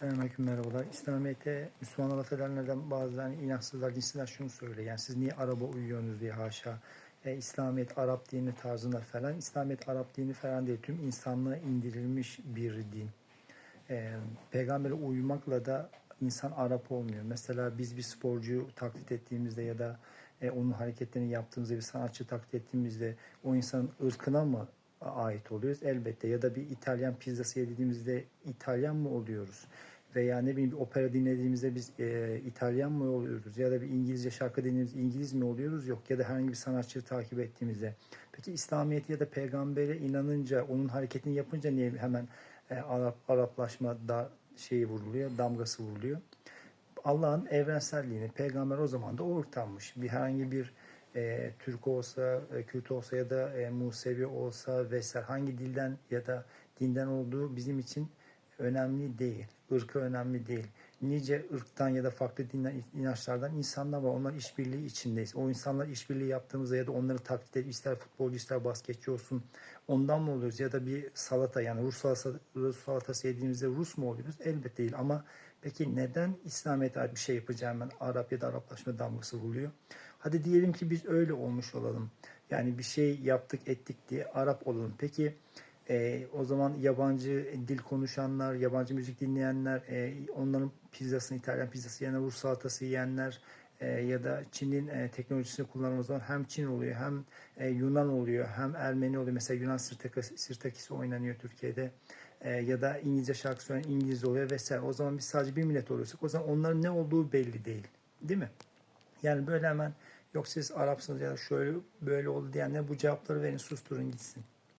Selamünaleyküm merhabalar. İslamiyet'e Müslümanlar laf edenlerden bazıları inançsızlar, dinsizler şunu söylüyor. Yani siz niye araba uyuyorsunuz diye haşa. E, İslamiyet Arap dini tarzında falan. İslamiyet Arap dini falan değil. Tüm insanlığa indirilmiş bir din. E, peygambere uymakla da insan Arap olmuyor. Mesela biz bir sporcuyu taklit ettiğimizde ya da e, onun hareketlerini yaptığımızda bir sanatçı taklit ettiğimizde o insanın ırkına mı ait oluyoruz? Elbette. Ya da bir İtalyan pizzası yediğimizde İtalyan mı oluyoruz? Veya ne bileyim bir opera dinlediğimizde biz e, İtalyan mı oluyoruz? Ya da bir İngilizce şarkı dinlediğimizde İngiliz mi oluyoruz? Yok. Ya da herhangi bir sanatçıyı takip ettiğimizde. Peki İslamiyet ya da peygambere inanınca, onun hareketini yapınca niye hemen e, Arap Araplaşma da şeyi vuruluyor, damgası vuruluyor? Allah'ın evrenselliğini, peygamber o zaman da ortammış. Bir herhangi bir e, Türk olsa, e, Kürt olsa ya da e, Musevi olsa vesaire hangi dilden ya da dinden olduğu bizim için önemli değil. Irkı önemli değil. Nice ırktan ya da farklı dinden, inançlardan insanlar var. Onlar işbirliği içindeyiz. O insanlar işbirliği yaptığımızda ya da onları taklit edip ister futbolcu ister basketçi olsun ondan mı oluyoruz? Ya da bir salata yani Rus salatası, salatası yediğimizde Rus mu oluyoruz? Elbette değil ama peki neden İslamiyet'e ait bir şey yapacağım ben Arap ya da Araplaşma damgası vuruluyor? Hadi diyelim ki biz öyle olmuş olalım. Yani bir şey yaptık ettik diye Arap olalım. Peki e, o zaman yabancı dil konuşanlar, yabancı müzik dinleyenler, e, onların pizzasını, İtalyan pizzası yiyenler, Rus salatası yiyenler e, ya da Çin'in e, teknolojisini kullanan o zaman hem Çin oluyor hem e, Yunan oluyor hem Ermeni oluyor. Mesela Yunan sirtakisi, oynanıyor Türkiye'de. E, ya da İngilizce şarkı söyleyen İngiliz oluyor vesaire. O zaman biz sadece bir millet oluyorsak o zaman onların ne olduğu belli değil. Değil mi? Yani böyle hemen yok siz Arapsınız ya şöyle böyle oldu diyenler bu cevapları verin susturun gitsin.